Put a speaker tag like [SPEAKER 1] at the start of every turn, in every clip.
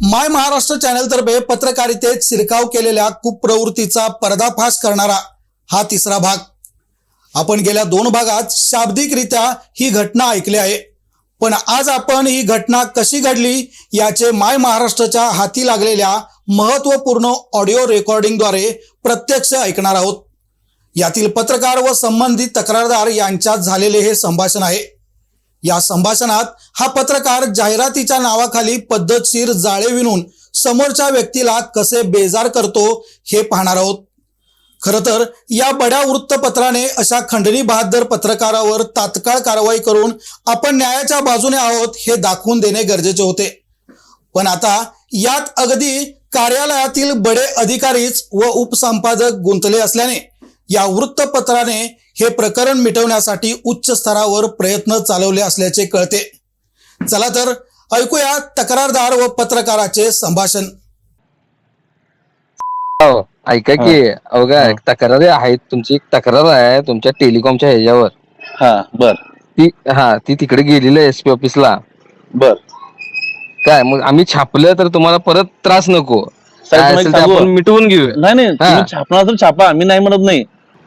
[SPEAKER 1] माय महाराष्ट्र चॅनेलतर्फे पत्रकारितेत शिरकाव केलेल्या कुप्रवृत्तीचा पर्दाफाश करणारा हा तिसरा भाग. आपण गेल्या दोन भागात शाब्दिकरित्या ही घटना ऐकली आहे. पण आज आपण ही घटना कशी घडली याचे माय महाराष्ट्राच्या हाती लागलेल्या महत्त्वपूर्ण ऑडिओ रेकॉर्डिंगद्वारे प्रत्यक्ष ऐकणार आहोत. यातील पत्रकार व संबंधित तक्रारदार यांच्यात झालेले हे संभाषण आहे. या संभाषणात हा पत्रकार जाहिरातीच्या नावाखाली पद्धतशीर जाळे विणून समोरच्या व्यक्तीला कसे बेजार करतो हे पाहणार आहोत. खरं तर या बड्या वृत्तपत्राने अशा खंडणी बहादर पत्रकारावर तात्काळ कारवाई करून आपण न्यायाच्या बाजूने आहोत हे दाखवून देणे गरजेचे होते. पण आता यात अगदी कार्यालयातील बडे अधिकारीच व उपसंपादक गुंतले असल्याने या वृत्तपत्राने हे प्रकरण मिटवण्यासाठी उच्च स्तरावर प्रयत्न चालवले असल्याचे कळते. चला तर ऐकूया तक्रारदार व पत्रकाराचे संभाषण.
[SPEAKER 2] हो ऐका की अवघा
[SPEAKER 3] हा.
[SPEAKER 2] तक्रार आहेत तुमची एक तक्रार आहे तुमच्या टेलिकॉमच्या ह्याच्यावर.
[SPEAKER 3] हा बर.
[SPEAKER 2] ती हा ती तिकडे गेलेली एस पी ऑफिसला
[SPEAKER 3] बर.
[SPEAKER 2] काय मग आम्ही छापलं तर तुम्हाला परत त्रास नको.
[SPEAKER 3] साहेब,
[SPEAKER 2] काय
[SPEAKER 3] तुम्हाला
[SPEAKER 2] असेल ते
[SPEAKER 3] सांगू?
[SPEAKER 2] आपण मिटवून घेऊया.
[SPEAKER 3] नाही नाही
[SPEAKER 2] हा.
[SPEAKER 3] तुम्ही छापणार तर छापा. मी नाही म्हणत नाही.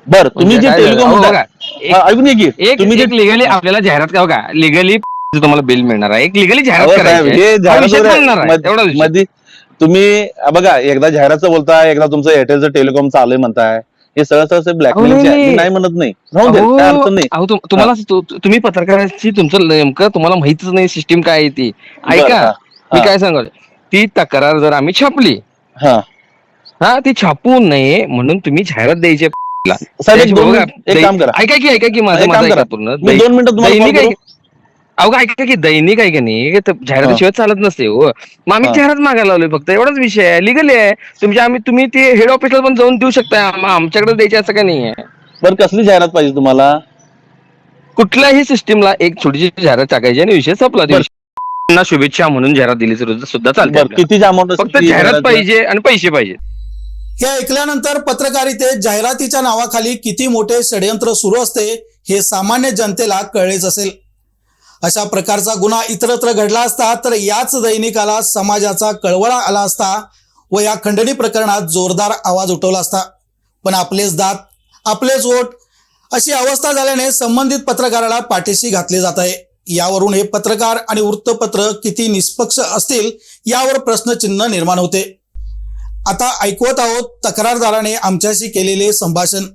[SPEAKER 3] बर तुम्ही
[SPEAKER 2] म्हणजे
[SPEAKER 3] जे
[SPEAKER 2] काय झालं?
[SPEAKER 3] टेलिकॉम
[SPEAKER 2] अहो, बघा, एक-
[SPEAKER 3] हा, ऐकून घे की.
[SPEAKER 2] एक
[SPEAKER 3] तुम्ही जे
[SPEAKER 2] लिगली आपल्याला जाहिरात का? बघा लिगली तुम्हाला बिल मिळणार आहे. एक लिगली जाहिरात
[SPEAKER 3] अहो, साहेब,
[SPEAKER 2] करायची
[SPEAKER 3] हे
[SPEAKER 2] आहे. हा
[SPEAKER 3] जाहिरात
[SPEAKER 2] विषय
[SPEAKER 3] वगैरे-
[SPEAKER 2] चालणार आहे.
[SPEAKER 3] मध-
[SPEAKER 2] एवढा विषय.
[SPEAKER 3] मध्ये तुम्ही बघा एकदा जाहिरातचं बोलताय एकदा तुमचं एअरटेलचं टेलिकॉम चालू म्हणताय. हे सगळं सगळं ब्लॅकमेल
[SPEAKER 2] नाही,
[SPEAKER 3] म्हणत नाही. राहून दे
[SPEAKER 2] अहो,
[SPEAKER 3] काय अडचण नाही.
[SPEAKER 2] अहो, तुम- तुम्हाला तु- तु- तुम्ही पत्रकाराची तुमचं नेमकं तुम्हाला माहितच नाही सिस्टीम काय आहे ती. ऐका
[SPEAKER 3] हा,
[SPEAKER 2] मी
[SPEAKER 3] हा.
[SPEAKER 2] काय सांगू ती तक्रार जर आम्ही छापली
[SPEAKER 3] हा.
[SPEAKER 2] हा ती छापू नये म्हणून तुम्ही जाहिरात द्यायची आहे.
[SPEAKER 3] साहेब एक
[SPEAKER 2] त्याची
[SPEAKER 3] दोन
[SPEAKER 2] बघा,
[SPEAKER 3] मिनिट- एक
[SPEAKER 2] दै-
[SPEAKER 3] काम करा.
[SPEAKER 2] ऐका की ऐका की माझं
[SPEAKER 3] एक
[SPEAKER 2] माझं
[SPEAKER 3] काम
[SPEAKER 2] ऐका
[SPEAKER 3] करा.
[SPEAKER 2] पूर्ण.
[SPEAKER 3] मी दोन मिनिटं तुम्हाला
[SPEAKER 2] दैनिक
[SPEAKER 3] call
[SPEAKER 2] ऐका अहो ऐका की दैनिक आहे का नाही? जाहिरातीशिवाय चालत नसते हो. मग आम्ही
[SPEAKER 3] हा.
[SPEAKER 2] जाहिरात मागायला लावलोय फक्त एवढाच विषय आहे. लिगल आहे. तुमच्या आम्ही तुम्ही ते हेड ऑफिसला पण जाऊन देऊ शकता. आम- आमच्याकडे द्यायचे असं काही नाही आहे
[SPEAKER 3] बरं कसली जाहिरात पाहिजे तुम्हाला?
[SPEAKER 2] कुठल्याही सिस्टीमला एक छोटीशी जाहिरात टाकायची आणि विषय संपला.
[SPEAKER 3] बरं.
[SPEAKER 2] त्यांना शुभेच्छा म्हणून जाहिरात दिली सुद्धा चालते
[SPEAKER 3] बरं
[SPEAKER 2] आपल्याला.
[SPEAKER 3] किती अमाऊंट
[SPEAKER 2] फक्त जाहिरात पाहिजे आणि पैसे पाहिजे
[SPEAKER 1] हे ऐकल्यानंतर पत्रकारितेत जाहिरातीच्या नावाखाली किती मोठे षडयंत्र सुरू असते हे सामान्य जनतेला कळलेच असेल. अशा प्रकारचा गुन्हा इतरत्र घडला असता तर याच दैनिकाला समाजाचा कळवळा आला असता व या खंडणी प्रकरणात जोरदार आवाज उठवला असता. पण आपलेच दात आपलेच वोट अशी अवस्था झाल्याने संबंधित पत्रकाराला पाठीशी घातले जात आहे. यावरून हे पत्रकार आणि वृत्तपत्र किती निष्पक्ष असतील यावर प्रश्नचिन्ह निर्माण होते. आता ऐकवत आहोत तक्रारदाराने आमच्याशी केलेले संभाषण.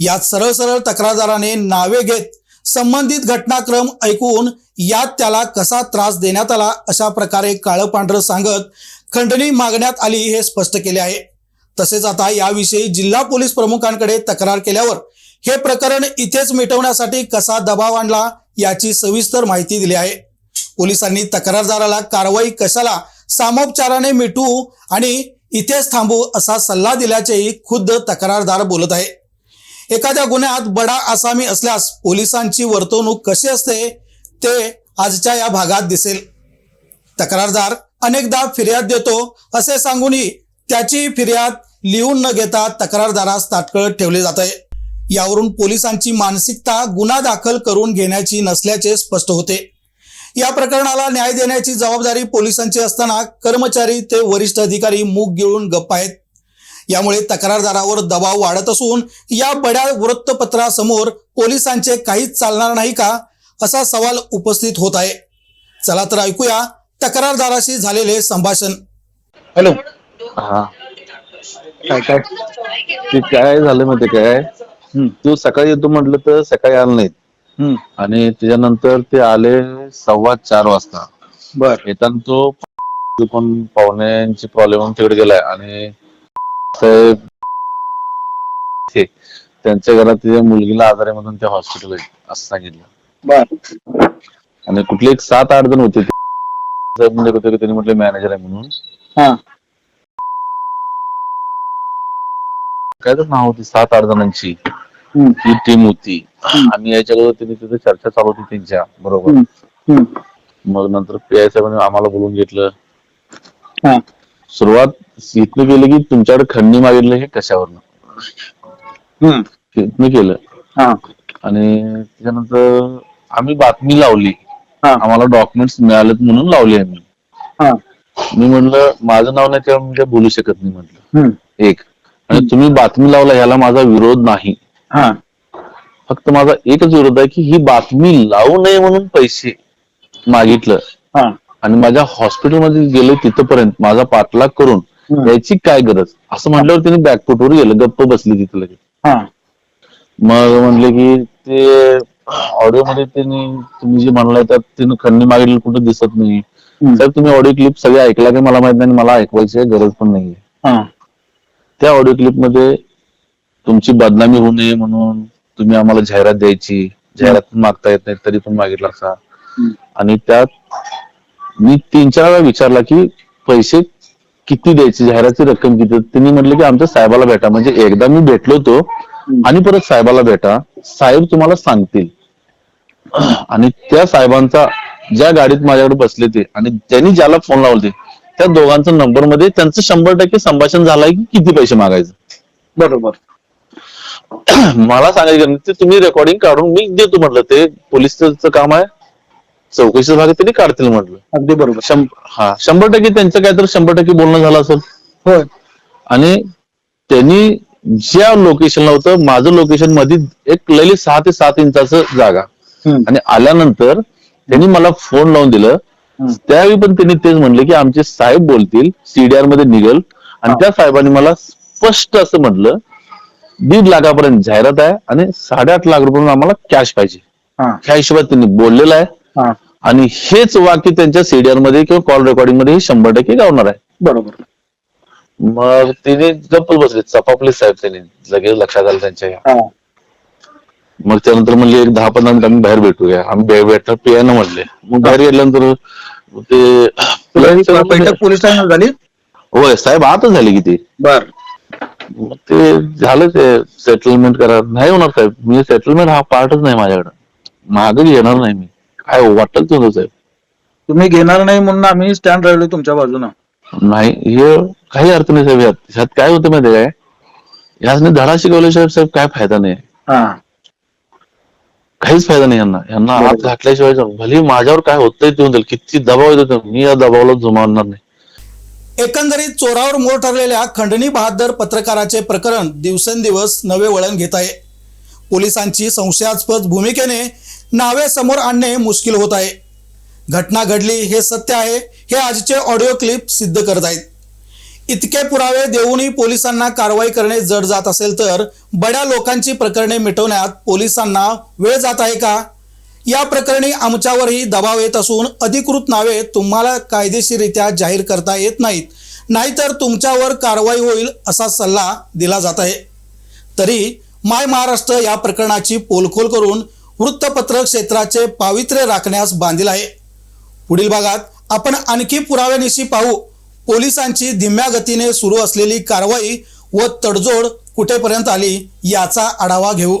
[SPEAKER 1] यात सरळ सरळ तक्रारदाराने नावे घेत संबंधित घटनाक्रम ऐकून यात त्याला कसा त्रास देण्यात आला अशा प्रकारे काळं पांढरं सांगत खंडणी मागण्यात आली हे स्पष्ट केले आहे. तसेच आता याविषयी जिल्हा पोलीस प्रमुखांकडे तक्रार केल्यावर हे प्रकरण इथेच मिटवण्यासाठी कसा दबाव आणला याची सविस्तर माहिती दिली आहे. पोलिसांनी तक्रारदाराला कारवाई कशाला सामोपचाराने मिटू आणि इथेच थांबू असा सल्ला दिल्याचेही खुद्द तक्रारदार बोलत आहे. एखाद्या गुन्ह्यात बडा आसामी असल्यास पोलिसांची वर्तवणूक कशी असते ते आजच्या या भागात दिसेल. तक्रारदार अनेकदा फिर्याद देतो असे सांगूनही त्याची फिर्याद लिहून न घेता तक्रारदारास ताटकळत ठेवले जात आहे. यावरून पोलिसांची मानसिकता गुन्हा दाखल करून घेण्याची नसल्याचे स्पष्ट होते. या प्रकरणाला न्याय देण्याची जबाबदारी पोलिसांची असताना कर्मचारी ते वरिष्ठ अधिकारी मूग गिळून गप्प आहेत. यामुळे तक्रारदारावर दबाव वाढत असून या बड्या वृत्तपत्रासमोर पोलिसांचे काहीच चालणार नाही का असा सवाल उपस्थित होत आहे. चला तर ऐकूया तक्रारदाराशी झालेले संभाषण.
[SPEAKER 3] हॅलो.
[SPEAKER 2] हा. काय काय?
[SPEAKER 4] ते काय झालं माहिती काय? तो सकाळी येतो म्हटलं तर सकाळी आलं
[SPEAKER 3] हम्म,
[SPEAKER 4] आणि त्याच्यानंतर ते आले सव्वा चार वाजता.
[SPEAKER 3] बर.
[SPEAKER 4] येताना तो पण पाहुण्यांची प्रॉब्लेम तिकडे गेलाय. आणि साहेब त्यांच्या घरात त्याच्या मुलगीला आजार आहे म्हणून ते हॉस्पिटल आहे असं सांगितलं.
[SPEAKER 3] बर.
[SPEAKER 4] आणि कुठले एक सात आठ जण होते. साहेब म्हणजे होते की त्यांनी म्हटले मॅनेजर आहे म्हणून.
[SPEAKER 3] हा.
[SPEAKER 4] काय तर नाव होती सात आठ जणांची. ही टीम होती आणि याच्यावर त्यांनी तिथे चर्चा चालू होती त्यांच्या बरोबर? मग नंतर पी आय साहेबांनी आम्हाला बोलून घेतलं.
[SPEAKER 3] हा.
[SPEAKER 4] सुरुवात इथनं केलं की तुमच्याकडे खंडणी मागितलं हे कशावरनं? इथनं केलं. आणि त्याच्यानंतर आम्ही बातमी लावली.
[SPEAKER 3] हा.
[SPEAKER 4] आम्हाला डॉक्युमेंट्स मिळालेत म्हणून लावली आम्ही.
[SPEAKER 3] हा.
[SPEAKER 4] मी म्हणलं माझं नाव नाही तेव्हा म्हणजे बोलू शकत नाही म्हटलं. एक. आणि तुम्ही बातमी लावला ह्याला माझा विरोध नाही.
[SPEAKER 5] हा.
[SPEAKER 4] फक्त माझा एकच विरोध आहे की ही बातमी लावू नये म्हणून पैसे मागितलं.
[SPEAKER 5] हा.
[SPEAKER 4] आणि माझ्या हॉस्पिटलमध्ये गेले तिथपर्यंत माझा पाठलाग करून. याची काय गरज? असं म्हटल्यावर त्यांनी बॅकफुटवर गेलं गप्प बसली तिथं लगेच. मग म्हणले की ते ऑडिओ मध्ये त्यांनी तुम्ही जे म्हणलाय त्यात तिने खंडणी मागितली कुठं दिसत नाही. साहेब तुम्ही ऑडिओ क्लिप सगळे ऐकला की मला माहीत नाही मला ऐकवायची गरज पण नाहीये.
[SPEAKER 5] हा.
[SPEAKER 4] त्या ऑडिओ क्लिपमध्ये तुमची बदनामी होऊ नये म्हणून तुम्ही आम्हाला जाहिरात द्यायची. जाहिरात पण मागता येत नाही तरी पण मागितला असा. आणि त्यात मी तीन चार वेळा विचारला की पैसे किती द्यायचे जाहिरातची रक्कम किती? त्यांनी म्हटलं की आमच्या साहेबाला भेटा. म्हणजे एकदा मी भेटलो होतो आणि परत साहेबाला भेटा. साहेब तुम्हाला सांगतील. आणि त्या साहेबांचा ज्या गाडीत माझ्याकडे बसले ते आणि त्यांनी ज्याला फोन लावले त्या दोघांचा नंबरमध्ये त्यांचं शंभर टक्के संभाषण झालंय की किती पैसे मागायचं.
[SPEAKER 5] बरोबर.
[SPEAKER 4] मला सांगायचं ते तुम्ही रेकॉर्डिंग काढून मी देतो म्हटलं. ते पोलिसचं काम आहे. चौकशीचा भाग त्यांनी काढतील म्हटलं.
[SPEAKER 5] अगदी बरोबर.
[SPEAKER 4] हा शंभर टक्के त्यांचं काय तर शंभर टक्के बोलणं झालं असेल.
[SPEAKER 5] होय.
[SPEAKER 4] आणि त्यांनी ज्या लोकेशनला होतं माझं लोकेशनमध्ये एक लई सहा ते सात इंचाचं जागा. आणि आल्यानंतर त्यांनी मला फोन लावून दिलं. त्यावेळी पण त्यांनी तेच म्हणले की आमचे साहेब बोलतील सीडीआरमध्ये निघल. आणि. त्या साहेबांनी मला स्पष्ट असं म्हटलं दीड लाखापर्यंत जाहिरात आहे आणि साडेआठ लाख रुपये आम्हाला कॅश पाहिजे.
[SPEAKER 5] हा.
[SPEAKER 4] ह्या हिशोबात त्यांनी बोललेलं आहे. आणि हेच वाक्य त्यांच्या सीडीआरमध्ये किंवा कॉल रेकॉर्डिंगमध्ये हे शंभर टक्के गावणार आहे.
[SPEAKER 5] बरोबर.
[SPEAKER 4] मग तिने गप्पल बसले चपापले साहेब त्यांनी लगेच लक्षात आलं त्यांच्या.
[SPEAKER 5] हा.
[SPEAKER 4] मग त्यानंतर म्हणजे एक दहा पंधरा मिनिट आम्ही बाहेर भेटूया. आम्ही बाहेर भेटणार पियानं म्हणले. मग बाहेर गेल्यानंतर ते
[SPEAKER 5] बैठक पोलीस ठाण्यात झाली?
[SPEAKER 4] होय साहेब आतच झाले की ते.
[SPEAKER 5] बर.
[SPEAKER 4] मग ते झालं ते सेटलमेंट करा. नाही होणार साहेब. म्हणजे सेटलमेंट हा पार्टच नाही माझ्याकडे. मागच घेणार नाही मी. काय वाटत नव्हतं साहेब.
[SPEAKER 5] तुम्ही घेणार नाही म्हणून आम्ही स्टँड राहिलो तुमच्या बाजूनं.
[SPEAKER 4] नाही हे काही अर्थ नाही साहेब यात. ह्यात काय होतं माहिती काय यासने धडा शिकवल्याशिवाय साहेब काय फायदा नाही.
[SPEAKER 5] हा.
[SPEAKER 4] काहीच फायदा नाही यांना. यांना आत. घातल्याशिवाय भले माझ्यावर काय होतंय ते होऊन जाईल. किती दबाव येतो मी या दबावाला जुमावणार नाही.
[SPEAKER 1] एकंदरीत चोरावर मोर ठरलेल्या खंडणी बहादर पत्रकाराचे प्रकरण दिवसेंदिवस नवे वळण घेत आहे. पोलिसांची संशयास्पद भूमिकेने नावे समोर आणणे मुश्किल होत आहे. घटना घडली हे सत्य आहे हे आजचे ऑडिओ क्लिप सिद्ध करत आहेत. इतके पुरावे देऊनही पोलिसांना कारवाई करणे जड जात असेल तर बड्या लोकांची प्रकरणे मिटवण्यात पोलिसांना वेळ जात आहे का? या प्रकरणी आमच्यावरही दबाव येत असून अधिकृत नावे तुम्हाला कायदेशीररित्या जाहीर करता येत नाहीत. नाहीतर तुमच्यावर कारवाई होईल असा सल्ला दिला जात आहे. तरी माय महाराष्ट्र या प्रकरणाची पोलखोल करून वृत्तपत्र क्षेत्राचे पावित्र्य राखण्यास बांधील आहे. पुढील भागात आपण आणखी पुराव्यानिशी पाहू. पोलिसांची धीम्या गतीने सुरू असलेली कारवाई व तडजोड कुठेपर्यंत आली याचा आढावा घेऊ.